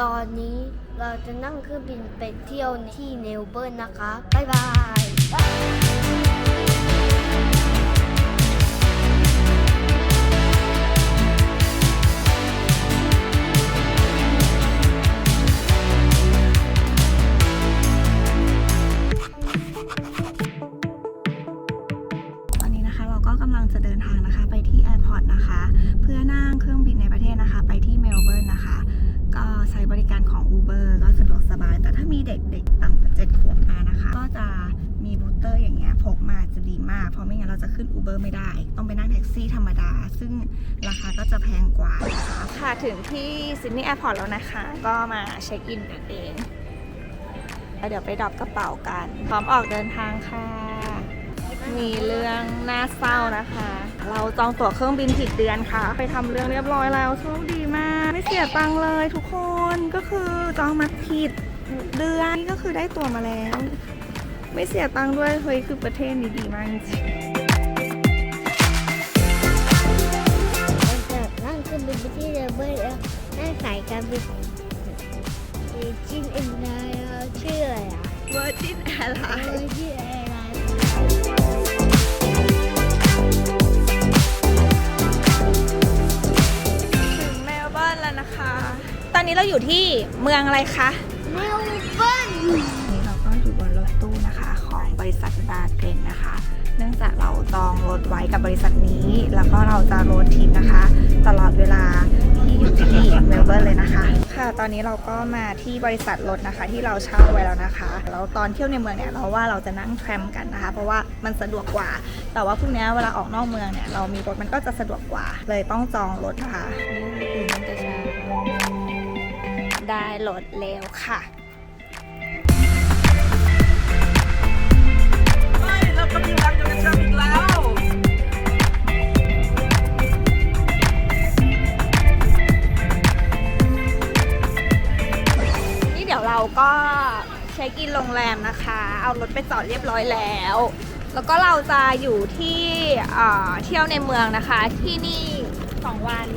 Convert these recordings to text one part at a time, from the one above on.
ตอนนี้เราจะนั่งเครื่องบินไปเที่ยวที่เนลเบิร์นนะคะ บ๊ายบาย เด็กๆต่ำกว่า7ขวบมานะคะ ก็จะมีบูสเตอร์อย่างเงี้ยพกมาจะดีมาก เพราะไม่งั้นเราจะขึ้น Uber ไม่ได้ ต้องไปนั่งแท็กซี่ธรรมดา ซึ่งราคาก็จะแพงกว่า ค่ะถึงที่ซิดนีย์แอร์พอร์ตแล้วนะคะ ก็มาเช็คอินกันเองแล้วเดี๋ยวไปดรอปกระเป๋ากัน พร้อมออกเดินทางค่ะ มีเรื่องน่าเศร้านะคะ เราจองตั๋วเครื่องบินผิดเดือนค่ะ ไปทำเรื่องเรียบร้อยแล้วโชคดีมาก ไม่เสียตังค์เลยทุกคนก็คือจองมาผิด เดือนนี่ก็คือได้ตั๋วมาแล้ว ไม่เสียตังค์ด้วยเฮ้ยคือประเทศนี้ดีมากจริงเราจะนั่งเครื่องบินไปที่เนลเบิร์นแล้วนั่งสายการบินจินเอ็นไลชื่ออะไรอะๆ Virgin เอ Airlines อชื่ออะไรถึงเมลเบิร์นแล้วนะคะ ตอนนี้เราอยู่ที่เมืองอะไรคะ เมลเบิร์นนี่เราก็อยู่บนรถตู้นะคะของบริษัทบาเกนนะคะ เนื่องจากเราจองรถไว้กับบริษัทนี้ แล้วก็เราจะโรดทริปนะคะ ตลอดเวลาที่อยู่ที่เมลเบิร์นเลยนะคะ ค่ะ ตอนนี้เราก็มาที่บริษัทรถนะคะ ที่เราเช่าไว้แล้วนะคะ แล้วตอนเที่ยวในเมืองเนี่ยเราว่าเราจะนั่งแทรมกันนะคะ เพราะว่ามันสะดวกกว่า แต่ว่าพรุ่งนี้เวลาออกนอกเมืองเนี่ยเรามีรถมันก็จะสะดวกกว่า เลยต้องจองรถนะคะตื่นตั้งแต่เช้า ได้รถแล้วค่ะไม่เรากำลังจะทำอีกแล้วนี่เดี๋ยวเราก็เช็คอินโรงแรมนะคะ เอารถไปจอดเรียบร้อยแล้ว แล้วก็เราจะอยู่ที่เที่ยวในเมืองนะคะที่นี่ 2 วัน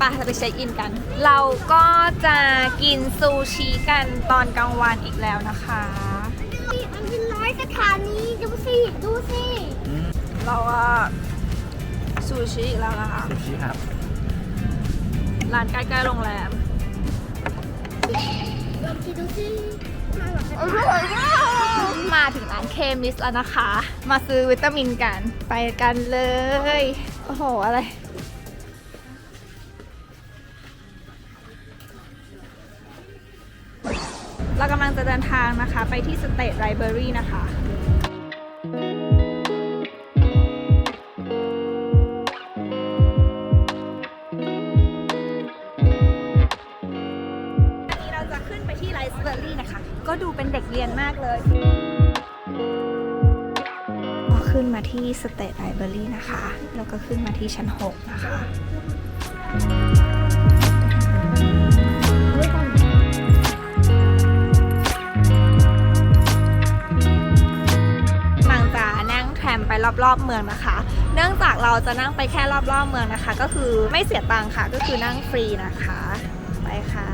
ปเราไปเช็คอินกัน เราก็จะกินซูชิกันตอนกลางวันอีกแล้วนะคะ มันเป็นร้อยสถานีดูสิดูสิเราก็ซูชิอีกแล้วนะคะ ซูชิครับ ร้านใกล้ๆโรงแรมดูสิดูสิออร่ร่ออยยมามากกมาถึงร้านเคมิสแล้วนะคะ มาซื้อวิตามินกัน ไปกันเลย โอ้โห อะไร เรากำลังจะเดินทางนะคะไปที่สเต e ไ i เบอรี่นะคะอันนี้เราจะขึ้นไปที่ไลฟ์เบอรี่นะคะ ก็ดูเป็นเด็กเรียนมากเลยพอขึ้นมาที่สเต e ไ i เบอรี่นะคะแล้วก็ขึ้นมาที่ชั้น 6 นะคะ ไปรอบๆเมืองนะคะ เนื่องจากเราจะนั่งไปแค่รอบๆเมืองนะคะ ก็คือไม่เสียตังค่ะ ก็คือนั่งฟรีนะคะ ไปค่ะ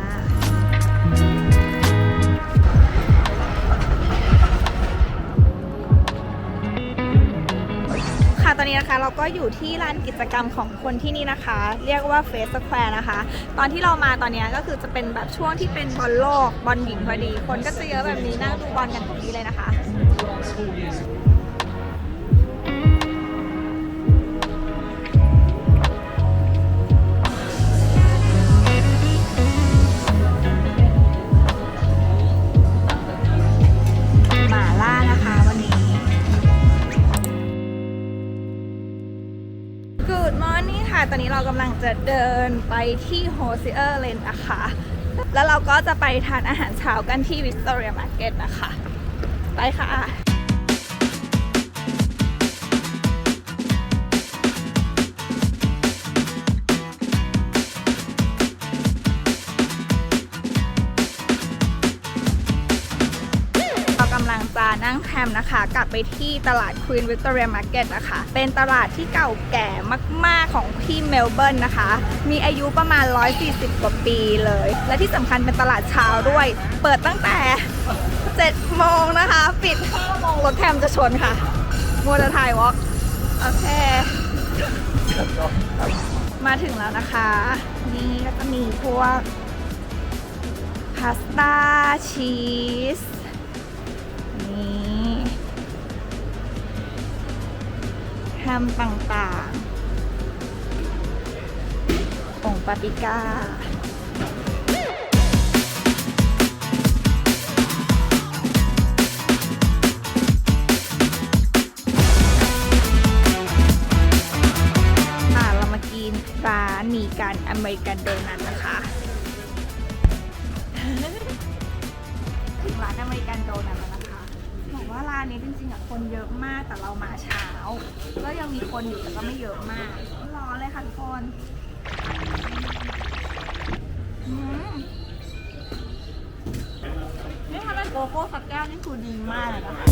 ค่ะตอนนี้นะคะเราก็อยู่ที่ลานกิจกรรมของคนที่นี่นะคะ เรียกว่าเฟสสแควร์นะคะ ตอนที่เรามาตอนนี้ก็คือจะเป็นแบบช่วงที่เป็นบอลโลกบอลหญิงพอดี คนก็จะเยอะแบบนี้นั่งดูบอลกันตรงนี้เลยนะคะ ค่ะ ตอนนี้เรากำลังจะเดินไปที่โฮซิเออร์เลนนะคะ แล้วเราก็จะไปทานอาหารเช้ากันที่วิสตอเรียมาร์เก็ตนะคะ ไปค่ะ นั่งแทมนะคะ กลับไปที่ตลาด Queen Victoria Market นะคะ เป็นตลาดที่เก่าแก่มาก ๆ ของที่เมลเบิร์นนะคะ มีอายุประมาณ 140 กว่าปีเลย และที่สำคัญเป็นตลาดเช้าด้วย เปิดตั้งแต่ 7 โมงนะคะ ปิด5โมงรถแทมจะชนค่ะมัวจะถ่ายวอล์กโอเคมาถึงแล้วนะคะ นี่ก็จะมีพวกพาสต้าชีส แฮมต่างๆองปาปิก้าค่ะเรามากินร้านนี้กันอเมริกันโดนัทนะคะถึงร้านอเมริกันโดนัทแล้วนะคะบอกว่าร้านนี้จริงๆอะคนเยอะมากแต่เรามาช้า ก็ยังมีคนอยู่แต่ก็ไม่เยอะมากรอเลยค่ะทุกคนอืมนี่ถ้าเป็นโกโก้สักแก้วนี่คือดีมากเลยนะคะ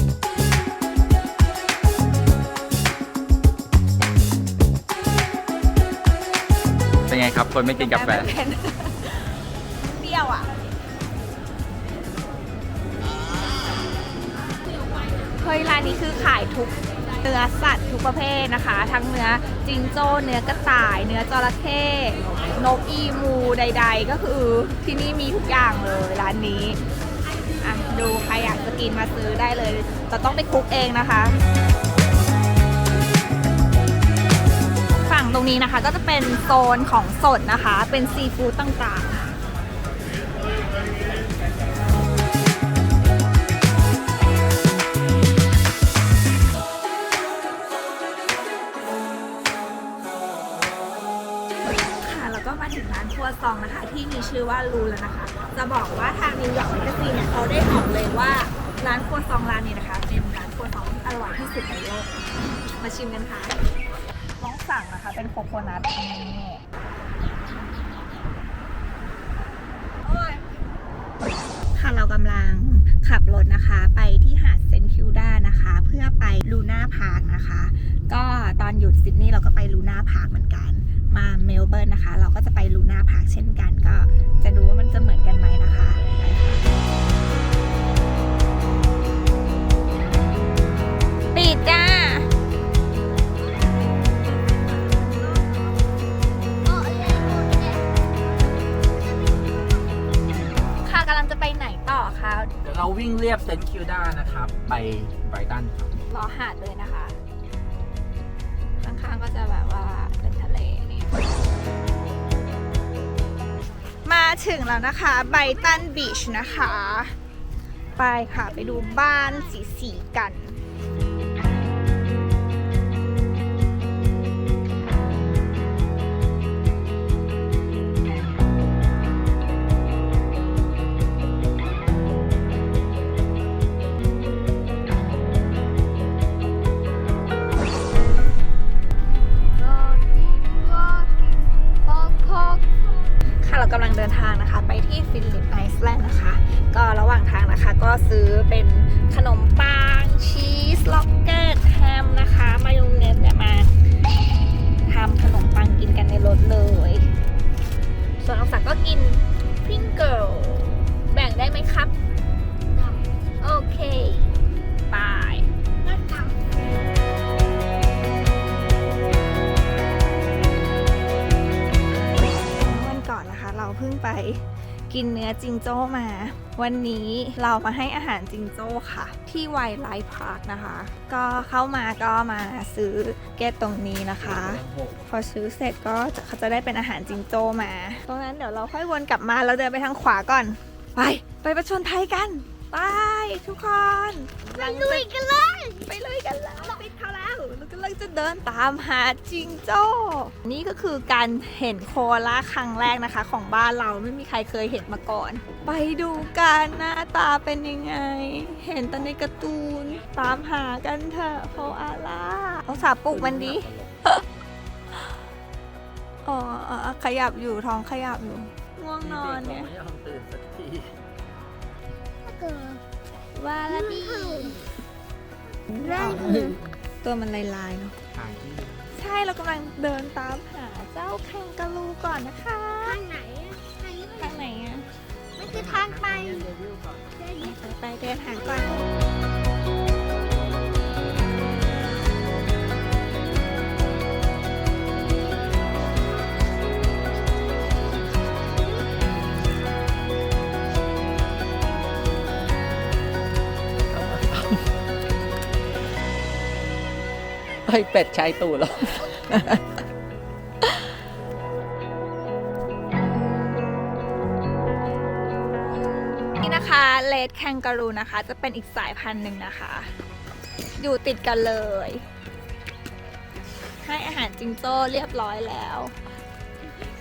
เป็นไงครับ คนไม่กินกาแฟไม่เป็นเปรี้ยวอะ เฮ้ยร้านนี้คือขายทุก เนื้อสัตว์ทุกประเภทนะคะ ทั้งเนื้อจิงโจ้เนื้อกระต่าย เนื้อจระเข้นกอีมูใด ๆ ก็คือที่นี่มีทุกอย่างเลยร้านนี้อะดูใครอยากจะกินมาซื้อได้เลยแต่ต้องไปคุกเองนะคะ ฝั่งตรงนี้นะคะก็จะเป็นโซนของสดนะคะ เป็นซีฟู้ดต่างๆ วซองนะคะ ที่มีชื่อว่าลูแล้วนะคะ จะบอกว่าทางนิวยอร์กแมกซีนเนี่ยเขาได้บอกเลยว่าร้านครัวซองร้านนี้นะคะ เป็นร้านครัวซองที่อร่อยที่สุดในโลกมาชิมกันค่ะต้องสั่งนะคะ เป็นโคโคนัทนี่ค่ะเรากำลังขับรถนะคะ ไปที่หาดเซนต์คิวดานะคะ เพื่อไปลูน่าพาร์คนะคะ ก็ตอนหยุดซิดนีย์เราก็ไปลูน่าพาร์คเหมือนกัน มาเมลเบิร์นนะคะ เราก็จะไปลูน่าพาร์คเช่นกันก็จะดูว่ามันจะเหมือนกันไหมนะคะไปค่ะปิดจ้าค่ะกำลังจะไปไหนต่อคะเดี๋ยวเราวิ่งเรียบเซนต์คิวด้านะครับ ไปไบรตันครับรอหาดเลยนะ ถึงแล้วนะคะไบตันบีชนะคะ ไปค่ะไปดูบ้านสีสีๆกัน งโจ้มา วันนี้เรามาให้อาหารจิงโจ้ค่ะ ที่ไวไลฟ์พาร์คนะคะ ก็เข้ามาก็มาซื้อเกตตรงนี้นะคะ พอซื้อเสร็จก็จะเขาจะได้เป็นอาหารจิงโจ้มา ตรงนั้นเดี๋ยวเราค่อยวนกลับมาเราเดินไปทางขวาก่อน ไป ไปประชนภัยกัน ไปทุกคน ไปลุยกันเลย ไปเลยกันเล้วเรา กำลังจะเดินตามหาจิงโจ้ นี่ก็คือการเห็นโคอาล่าครั้งแรกนะคะ ของบ้านเราไม่มีใครเคยเห็นมาก่อน ไปดูกันหน้าตาเป็นยังไง เห็นแต่ในการ์ตูน ตามหากันเถอะโคอาล่าเอาสาปลุกมันดิอ๋ออ๋อขยับอยู่ท้องขยับอยู่ง่วงนอนเนี่ยไม่ยอมตื่นสักทีเกิดวาลาบีเห่านั่นคือ ตัวมันลายๆเนาะหาที่ใช่เรากำลังเดินตามหาเจ้าแคนการูก่อนนะคะทางไหนอะทางนี้ทางไหนอะมันคือทางไปไปไปเดินหาก่อน เฮ้เป็ดชายตูดแล้วนี่นะคะเลดแคนการูนะคะ จะเป็นอีกสายพันธุ์หนึ่งนะคะ อยู่ติดกันเลย ให้อาหารจิงโจ้เรียบร้อยแล้ว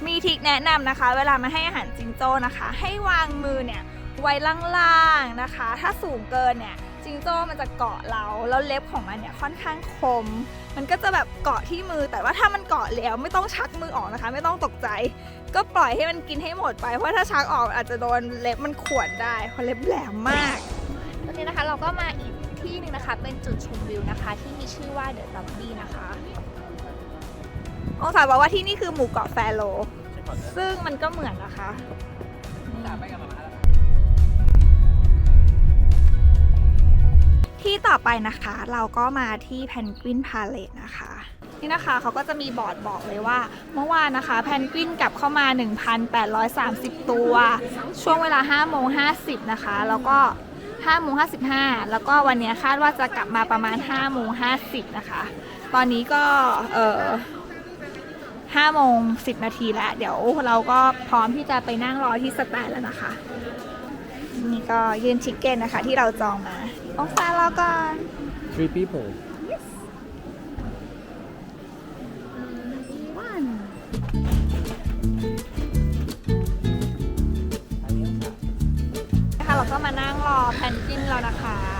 มีทิกแนะนำนะคะ เวลามาให้อาหารจิงโจ้นะคะ ให้วางมือเนี่ยไว้ล่างๆนะคะ ถ้าสูงเกินเนี่ยจิงโจ้มันจะเกาะเรา แล้วเล็บของมันเนี่ยค่อนข้างคม มันก็จะแบบเกาะที่มือ แต่ว่าถ้ามันเกาะแล้วไม่ต้องชักมือออกนะคะ ไม่ต้องตกใจ ก็ปล่อยให้มันกินให้หมดไป เพราะถ้าชักออกอาจจะโดนเล็บมันข่วนได้เพราะเล็บแหลมมาก ตอนนี้นะคะเราก็มาอีกที่หนึ่งนะคะ เป็นจุดชมวิวนะคะ ที่มีชื่อว่าเดอะลับบี้นะคะองศาบอกว่าที่นี่คือหมู่เกาะแฟโรซึ่งมันก็เหมือนนะคะ ที่ต่อไปนะคะเราก็มาที่แพนกวินพาเลตนะคะ นี่นะคะเขาก็จะมีบอร์ดบอกเลยว่า เมื่อวานนะคะแพนกวินกลับเข้ามา 1,830 ตัว ช่วงเวลา5โมง50 นะคะ แล้วก็5โมง55 แล้วก็วันนี้คาดว่าจะกลับมาประมาณ5โมง50 นะคะ ตอนนี้ก็เออ5โมง10 นาทีแล้ว เดี๋ยวเราก็พร้อมที่จะไปนั่งรอที่สแตนแล้วนะคะ นี่ก็ยืนชิคเก้นนะคะที่เราจองมา องศารอก่อน three people นะคะเราก็มานั่งรอแพนกวินแล้วนะคะ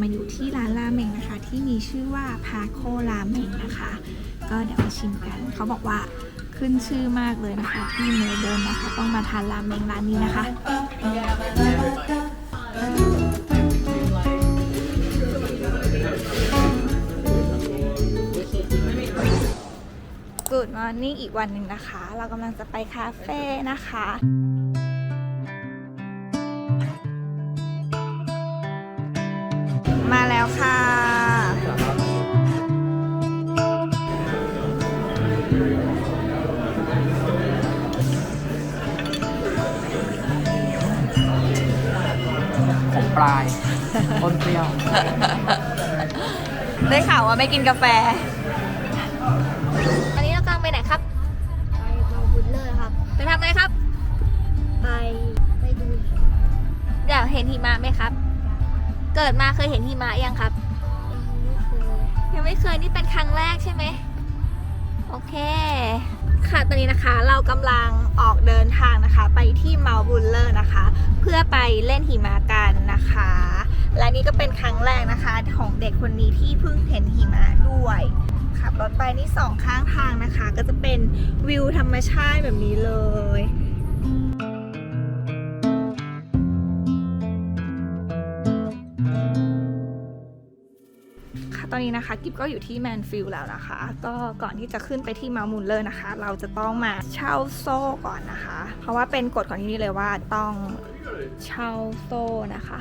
มาอยู่ที่ร้านราเมงนะคะ ที่มีชื่อว่าพาโคราเมงนะคะ ก็เดี๋ยวมาชิมกัน เขาบอกว่าขึ้นชื่อมากเลยนะคะ ที่เมลเบิร์นนะคะ ต้องมาทานราเมงร้านนี้นะคะ Good Morning อีกวันหนึ่งนะคะ เรากำลังจะไปคาเฟ่นะคะ ค่ะ ของปลาย ต้นเปรี้ยว ได้ข่าวว่าไม่กินกาแฟอันนี้เรากำลังไปไหนครับ ไปมาบุญเลยครับ ไปทำอะไรครับ ไปไปดูอยากเห็นหิมะไหมครับ เกิดมาเคยเห็นหิมะยังครับยังไม่เคยยังไม่เคยนี่เป็นครั้งแรกใช่ไหมโอเค ค่ะตอนนี้นะคะเรากำลังออกเดินทางนะคะ ไปที่เมาบุลเลอร์นะคะ เพื่อไปเล่นหิมะกันนะคะ และนี่ก็เป็นครั้งแรกนะคะของเด็กคนนี้ที่เพิ่งเห็นหิมะด้วยขับรถไปนี่สองข้างทางนะคะ ก็จะเป็นวิวธรรมชาติแบบนี้เลย นนี้นะคะกิฟก็อยู่ที่แมนฟิลด์แล้วนะคะ ก็ก่อนที่จะขึ้นไปที่มามูลเลอร์นะคะ เราจะต้องมาเช่าโซ่ก่อนนะคะ เพราะว่าเป็นกฎของที่นี่เลยว่าต้องเช่าโซ่นะคะ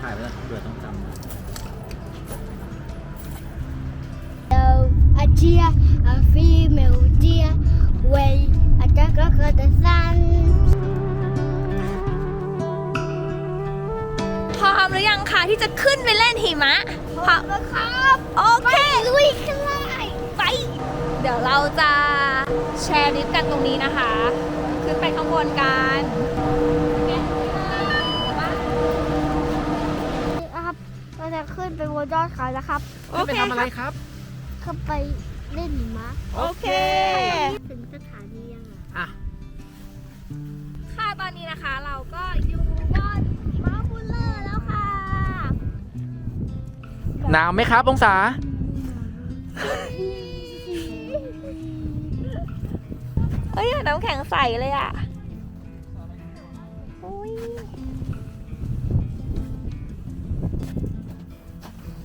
ถ่ายไว้แล้วเผื่อต้องจำ a deer, a female deer, way a dark look at the sun. พร้อมหรือยังคะที่จะขึ้นไปเล่นหิมะพร้อมแล้วครับโอเคลุยกันเลยไปเดี๋ยวเราจะแชร์ลิฟต์กันตรงนี้นะคะ ขึ้นไปข้างบนกันครับเราจะขึ้นไปบนยอดเขาแล้วครับโอไปเคทำอะไรครับขึ้นไปเล่นหิมะโอเคถึงสถานียังอะอะค่ะตอนนี้นะคะเราก็อยู่ หนาวไหมครับองศา เอ้ยน้ำแข็งใสเลยอะ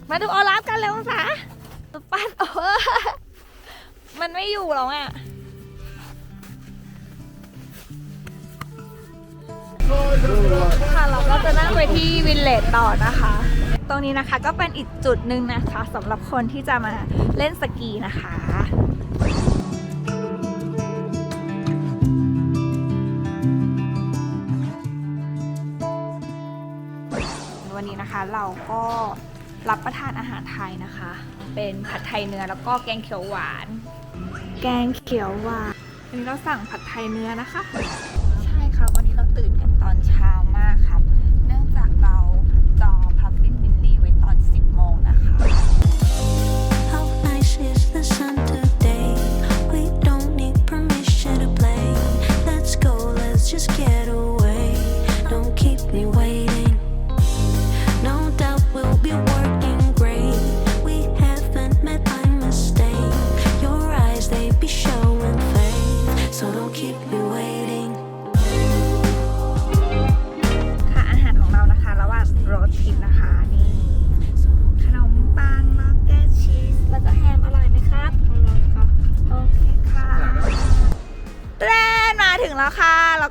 มาดูออลาฟกันเร็วองศาปัดเออมันไม่อยู่แล้วอะค่ะเราก็จะนั่งไปที่วินเลจต่อนะคะ ตรงนี้นะคะก็เป็นอีกจุดหนึ่งนะคะสำหรับคนที่จะมาเล่นสกีนะคะวันนี้นะคะเราก็รับประทานอาหารไทยนะคะ เป็นผัดไทยเนื้อแล้วก็แกงเขียวหวาน แกงเขียวหวานวันนี้เราสั่งผัดไทยเนื้อนะคะ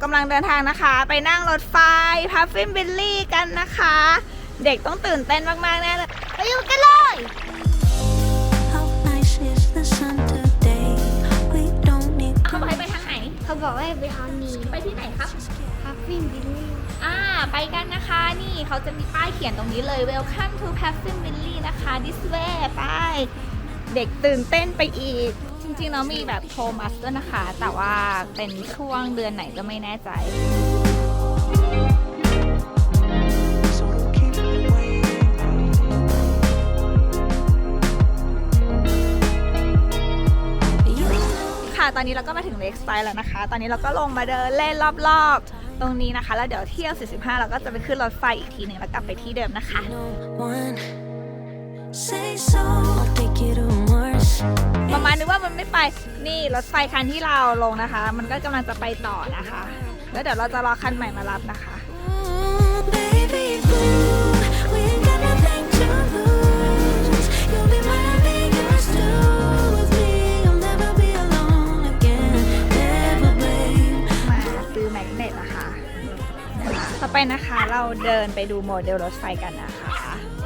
กำลังเดินทางนะคะ ไปนั่งรถไฟพัฟฟินบิลลี่กันนะคะ เด็กต้องตื่นเต้นมากๆแน่เลยไปอยู่กันเลย How nice is the sun today? We don't need เขาบอกให้ไปทางไหน เขาบอกว่าให้ไปทางนี้ไปที่ไหนครับ พัฟฟินบิลลี่อ่า ไปกันนะคะ นี่เขาจะมีป้ายเขียนตรงนี้เลย Welcome to p a f f i n Valley นะคะ this way ไป เด็กตื่นเต้นไปอีก จริงๆแล้วมีแบบโทมัสด้วยนะคะ แต่ว่าเป็นช่วงเดือนไหนก็ไม่แน่ใจ ค่ะตอนนี้เราก็มาถึงเลกสไตล์แล้วนะคะ ตอนนี้เราก็ลงมาเดินเล่นรอบๆ ตรงนี้นะคะ แล้วเดี๋ยวเที่ยว 45 เราก็จะไปขึ้นรถไฟอีกทีหนึ่งแล้วกลับไปที่เดิมนะคะ say so. I'll take you to Mars. ประมาณนึกว่ามันไม่ไป นี่รถไฟคันที่เราลงนะคะ มันก็กำลังจะไปต่อนะคะ แล้วเดี๋ยวเราจะรอคันใหม่มารับนะคะ Ooh, baby blue, we ain't got nothing to lose. You'll be mine, I'll be yours too. With me, you'll never be alone again. Never, babe. มาซื้อแมกเนตนะคะนะคะต่อไปนะคะเราเดินไปดูโมเดลรถไฟกันนะคะ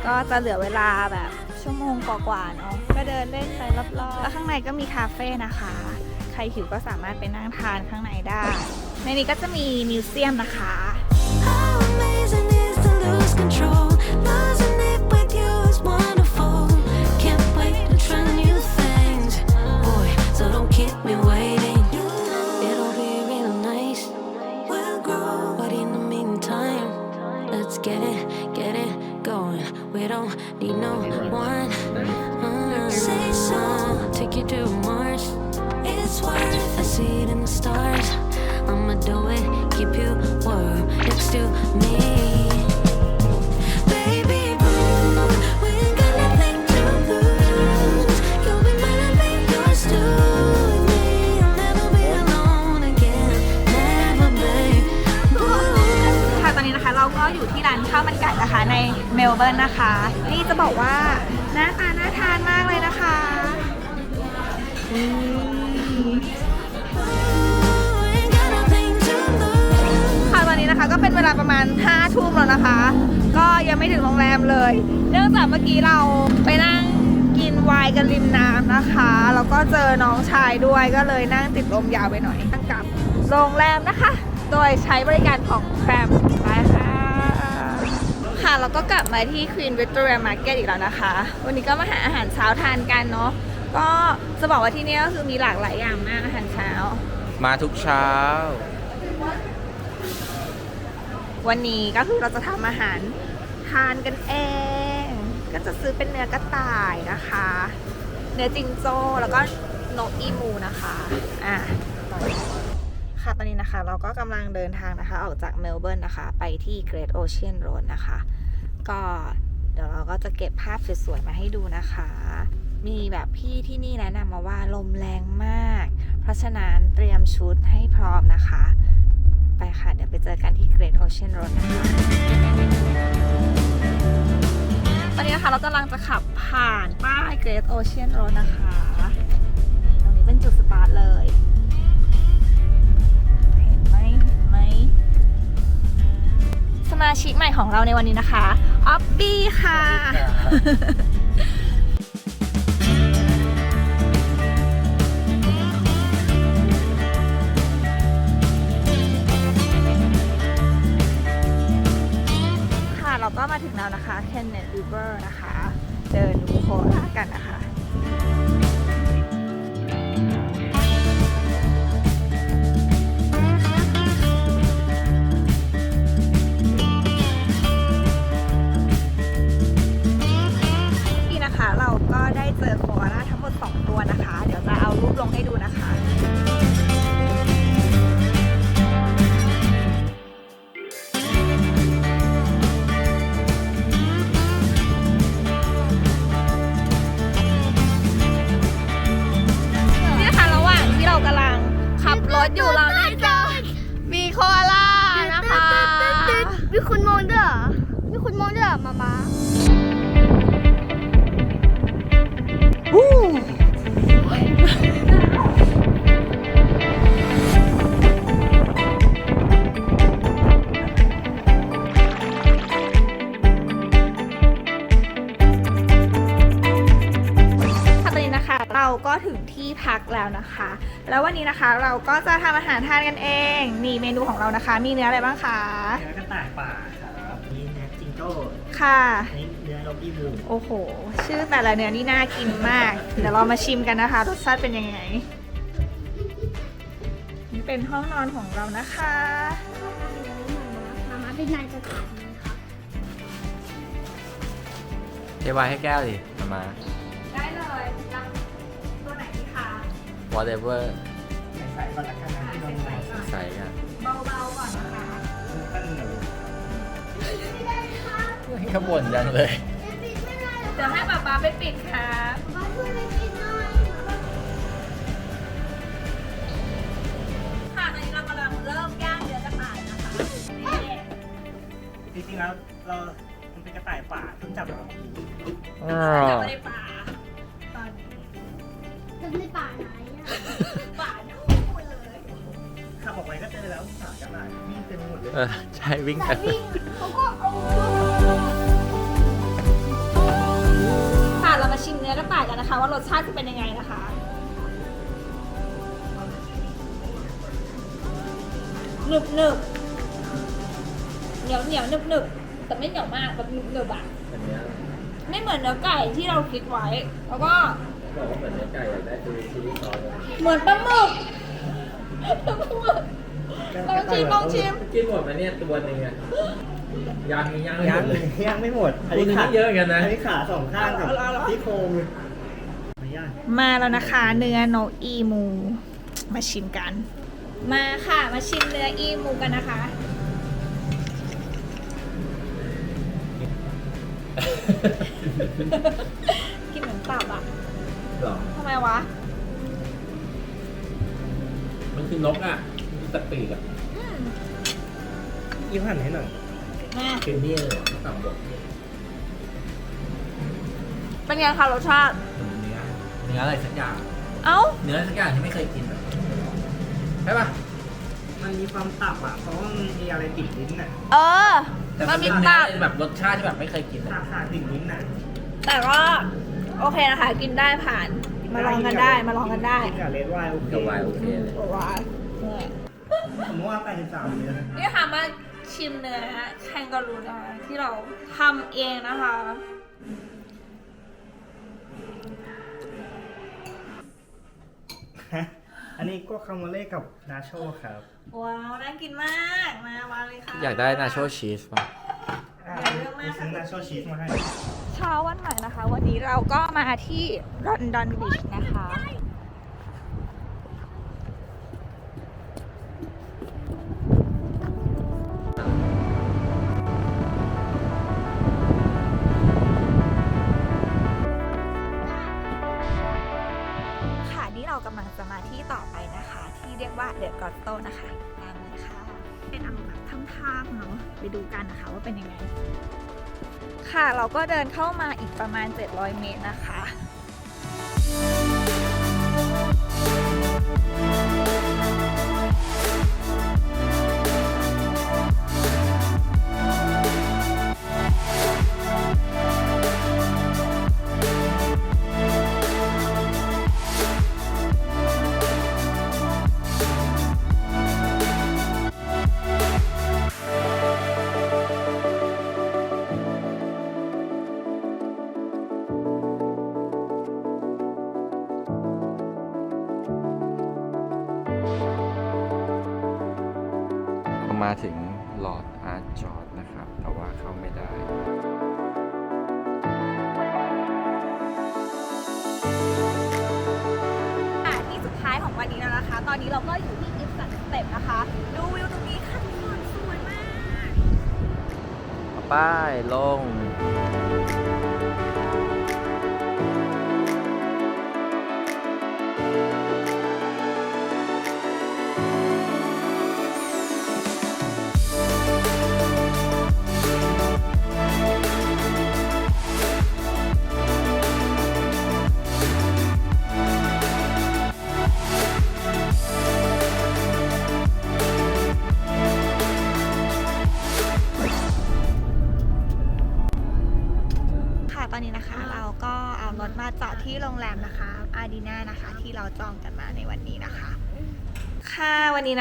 ก็จะเหลือเวลาแบบ ชั่วโมงกว่าๆเนาะก็เดินเล่นไปรอบๆแล้วข้างในก็มีคาเฟ่นะคะ ใครหิวก็สามารถไปนั่งทานข้างในได้ ในนี้ก็จะมีมิวเซียมนะคะ How amazing าประมาณ5ทุ่มแล้วนะคะ ก็ยังไม่ถึงโรงแรมเลย เนื่องจากเมื่อกี้เราไปนั่งกินไวน์กันริมน้ำนะคะ แล้วก็เจอน้องชายด้วยก็เลยนั่งติดลมยาวไปหน่อยนั่งกลับโรงแรมนะคะ โดยใช้บริการของแครมไปค่ะค่ะแล้วก็กลับมาที่ Queen Victoria Market อีกแล้วนะคะ วันนี้ก็มาหาอาหารเช้าทานกันเนาะก็จะบอกว่าที่นี่ก็คือมีหลากหลายอย่างมากอาหารเช้า มาทุกเช้า วันนี้ก็คือเราจะทำอาหารทานกันเอง ก็จะซื้อเป็นเนื้อกระต่ายนะคะ เนื้อจิงโจ้แล้วก็นกอีมูนะคะอะค่ะตอนนี้นะคะ เราก็กำลังเดินทางนะคะ ออกจากเมลเบิร์นนะคะ ไปที่ Great Ocean Road นะคะ ก็เดี๋ยวเราก็จะเก็บภาพสวยๆมาให้ดูนะคะ มีแบบพี่ที่นี่แนะนำมาว่าลมแรงมาก เพราะฉะนั้นเตรียมชุดให้พร้อมนะคะ ไปค่ะ เดี๋ยวไปเจอกันที่ Great Ocean Road นะคะ ตอนนี้นะคะเรากำลังจะขับผ่านป้าย Great Ocean Road นะคะตรงนี้เป็นจุดสตาร์ทเลย เห็นไหมเห็นไหม สมาชิกใหม่ของเราในวันนี้นะคะ ออฟบี้ค่ค่ะ แล้วนะคะ Kenneth River นะคะ เดินดูโคนกันนะคะ แล้ววันนี้นะคะเราก็จะทำอาหารทานกันเอง นี่เมนูของเรานะคะ มีเนื้ออะไรบ้างคะ เนื้อกระต่ายป่าครับนี่เนื้อจิงโจ้ค่ะ อันนี้เนื้อนกอีมูโอ้โห ชื่อแต่ละเนื้อนี่น่ากินมาก เดี๋ยวเรามาชิมกันนะคะ รสชาติเป็นยังไง นี่เป็นห้องนอนของเรานะคะ มามาเป็นนายจะถามเลยค่ะเทวายให้แก้วดิมามา ได้เลย whatever ใส่ๆก่อนละกันนะที่โดนไหนใส่กันเบาๆก่อนนะคะตั้งหนูขบวนจังเลย เดี๋ยวให้ป๊าป๊าไปปิดค่ะมาช่วยไปกินหน่อยค่ะตอนนี้เรากำลังเริ่มย่างเนื้อกระต่ายนะคะนี่จริงๆแล้วเรามันเป็นกระต่ายป่าเพิ่งจับมาเมื่อกี้ จับมาในป่าตอนนี้จะในป่าไหนอะ ป่านู่นเลยขับออกไปก็เจอแล้วสาวกระต่ายวิ่งเต็มไปหมดเลย เออใช่วิ่งแต่กันวิ่งเขาก็เอาค่ะเรามาชิมเนื้อกระต่ายกันนะคะ ว่ารสชาติจะเป็นยังไงนะคะ หนึบหนึบเหนียวเหนียวหนึบหนึบแต่ไม่เหนียวมากแบบหนึบหนึบอะ อันเนี้ยไม่เหมือนเนื้อไก่ที่เราคิดไว้ แล้วก็ บอกว่าเหมือนเนื้อไก่อยากได้คือชิลลี่ซอสเหมือนปลาหมึกปลาหมึกลองชิมลองชิม กินหมดไหมเนี่ยตัวหนึงอะยังยังยังยังไม่หมดคุณนี่เยอะเหมือนกันนะ อันนี้ขาสองข้างกับเอาเหรอที่โครงไม่ยากมาแล้วนะคะ เนื้อนกอีมู มาชิมกัน มาค่ะ มาชิมเนื้ออีมูกันนะคะ กินเหมือนตับอะ หรอ ทำไมวะ มันคือนกอะมีแตะปีกอะอืมยิ้มหันให้หน่อยมาคือนี่เลยต่ำบกเป็นไงคะรสชาติ เนื้อเนื้ออะไรสักอย่าง เอ้า เนื้อสักอย่างที่ไม่เคยกินอะใช่ป่ะมันมีความตับอะ เพราะว่ามันมีอะไรติดลิ้นน่ะเออ แต่มัมันนมีเป็นเนื้ตัอบ แบบรสชาติที่แบบไม่เคยกินขาอะขาติดลิ้นน่ะแต่ก็ โอเคนะคะ กินได้ผ่าน มาลองกันได้ มาลองกันได้กินกับเลดไวน์โอเคกับไวน์โอเคเลยว้าวเนี่ยผมว่า83เลยนะนี่ค่ะมาชิมเนื้อแคนการูนะคะที่เราทำเองนะคะอันนี้ก็คาโมเล่กับนาโชครับ ว้าวน่ากินมากมาวางเลยค่ะอยากได้นาโชชีสป่ะอะไปซื้อนาโชชีสมาให้ เช้าวันใหม่นะคะ วันนี้เราก็มาที่ลอนดอนบีชนะคะ ก็เดินเข้ามาอีกประมาณ 700 เมตรนะคะ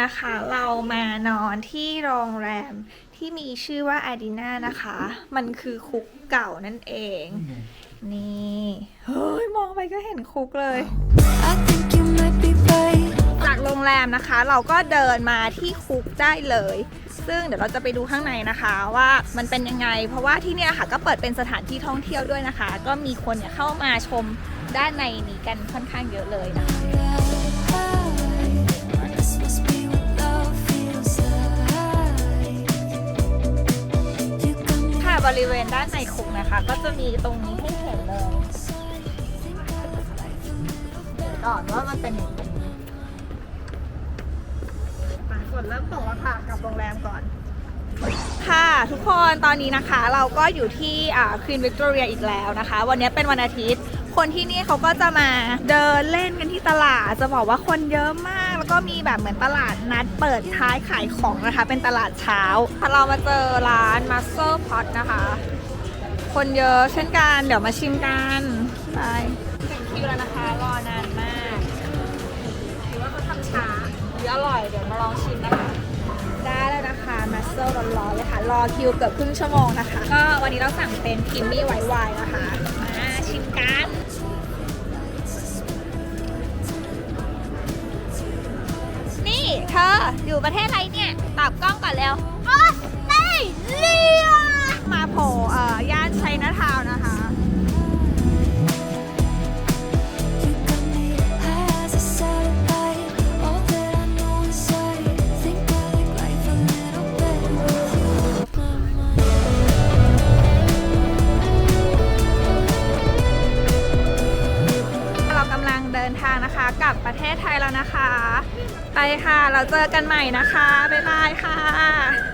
นนี้นะคะ เรามานอนที่โรงแรมที่มีชื่อว่าอาดีนานะคะ มันคือคุกเก่านั่นเอง นี่ เฮ้ย มองไปก็เห็นคุกเลย I think you might be right. จากโรงแรมนะคะ เราก็เดินมาที่คุกได้เลย ซึ่งเดี๋ยวเราจะไปดูข้างในนะคะว่ามันเป็นยังไง เพราะว่าที่เนี่ยค่ะก็เปิดเป็นสถานที่ท่องเที่ยวด้วยนะคะ ก็มีคนเนี่ยเข้ามาชมด้านในนี้กันค่อนข้างเยอะเลยนะคะ บริเวณด้านในคุกนะคะ ก็จะมีตรงนี้ให้เห็นเลยเดี๋ยวก่อนว่ามันเป็นอย่างไรมาฝนเริ่มตกแล้วค่ะกลับโรงแรมก่อน ค่ะทุกคนตอนนี้นะคะเราก็อยู่ที่ควีนวิกตอเรียอีกแล้วนะคะ วันนี้เป็นวันอาทิตย์ คนที่นี่เขาก็จะมาเดินเล่นกันที่ตลาด จะบอกว่าคนเยอะมากแล้ว ก็มีแบบเหมือนตลาดนัดเปิดท้ายขายของนะคะ เป็นตลาดเช้าเรามาเจอร้าน Muscle Pot นะคะ คนเยอะเช่นกันเดี๋ยวมาชิมกันไปถึงคิวแล้วนะคะรอนานมากหรือว่าเขาทำช้าหรืออร่อยเดี๋ยวมาลองชิมนะคะ ได้แล้วนะคะมาสเซอร์ร้อนๆเลยค่ะ รอคิวเกือบครึ่งชั่วโมงนะคะ ก็วันนี้เราสั่งเป็นคิมมี่ไวท์ไวน์นะคะ มาชิมกัน เธออยู่ประเทศอะไรเนี่ยตอบกล้องก่อนเร็วออสเตรเลียมาโผล่เอ่อย่านไชน่าทาวน์นะคะ ทางนะคะกลับประเทศไทยแล้วนะคะ ไปค่ะ เราเจอกันใหม่นะคะ บ๊ายบายค่ะบายบายแล้วเจอกันใหม่นะคะ